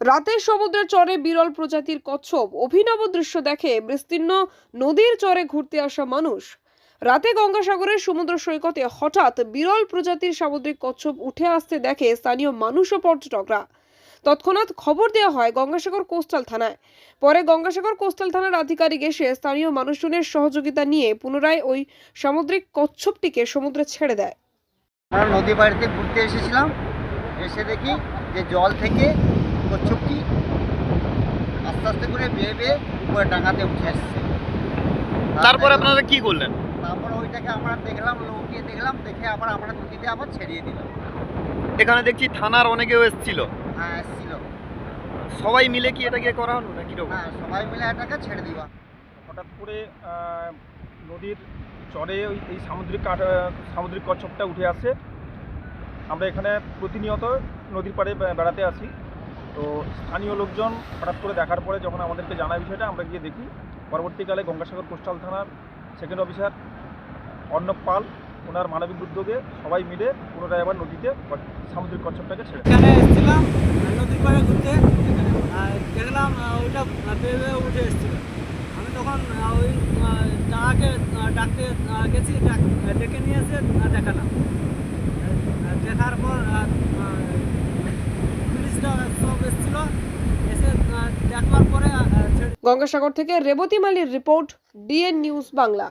রাতে সমুদ্রের চরে বিরল প্রজাতির কচ্ছপ অভিনব দৃশ্য দেখে বিস্তীর্ণ নদীর চরে ঘুরতে আসা মানুষ। রাতে গঙ্গাসাগরের সমুদ্র সৈকতে হঠাৎ বিরল প্রজাতির সামুদ্রিক কচ্ছপ উঠে আসতে দেখে স্থানীয় মানুষ ও পর্যটকরা। তৎক্ষণাৎ খবর দেওয়া হয় গঙ্গাসাগর কোস্টাল থানায়। পরে গঙ্গাসাগর কোস্টাল থানার আধিকারিক এসে স্থানীয় মানুষজনের সহযোগিতা নিয়ে পুনরায় ওই সামুদ্রিক কচ্ছপটিকে সমুদ্রে ছেড়ে দেয়। আমরা নদী বাড়িতে ঘুরতে এসেছিলাম। এসে দেখি যে জল থেকে কচ্ছপটি আস্তে আস্তে করে বেয়ে বেয়ে উপরে ডাঙাতে উঠে আসছে। তারপরে আপনারা কি করলেন? তারপর ওইটাকে আমরা দেখলাম লৌকিয়ে দেখলাম দেখে আবার আমরা নদীতে আবার ছেড়িয়ে দিলাম। এখানে দেখছি থানার অনেকেও এসেছিল। হ্যাঁ এসছিল। সবাই মিলে কি এটাকে করা হলো না কীরকম হ্যাঁ সবাই মিলে এটাকে ছেড়ে দিবা। হঠাৎ করে নদীর চরে ওই এই সামুদ্রিক কাঠ সামুদ্রিক কচ্ছপটা উঠে আসে। আমরা এখানে প্রতিনিয়ত নদীর পাড়ে বেড়াতে আসি। তো স্থানীয় লোকজন হঠাৎ করে দেখার পরে যখন আমাদেরকে জানায় বিষয়টা, আমরা গিয়ে দেখি, পরবর্তীকালে গঙ্গাসাগর কোস্টাল থানার সেকেন্ড অফিসার অর্ণব পাল ওনার মানবিক উদ্যোগে সবাই মিলে পুনরায় আবার নদীতে সামুদ্রিক কচ্ছপটাকে ছেড়ে। এসেছিলাম নদীর পাড়ে ঘুরতে দেখলাম ওইটা বেয়ে উঠে এসেছিল আমি তখন ওই তাকে ডাকতে গেছি, ডাক- নিয়ে এসে দেখালাম দেখার পর গঙ্গাসাগর থেকে রেবতী মালির রিপোর্ট ডিএন নিউজ বাংলা।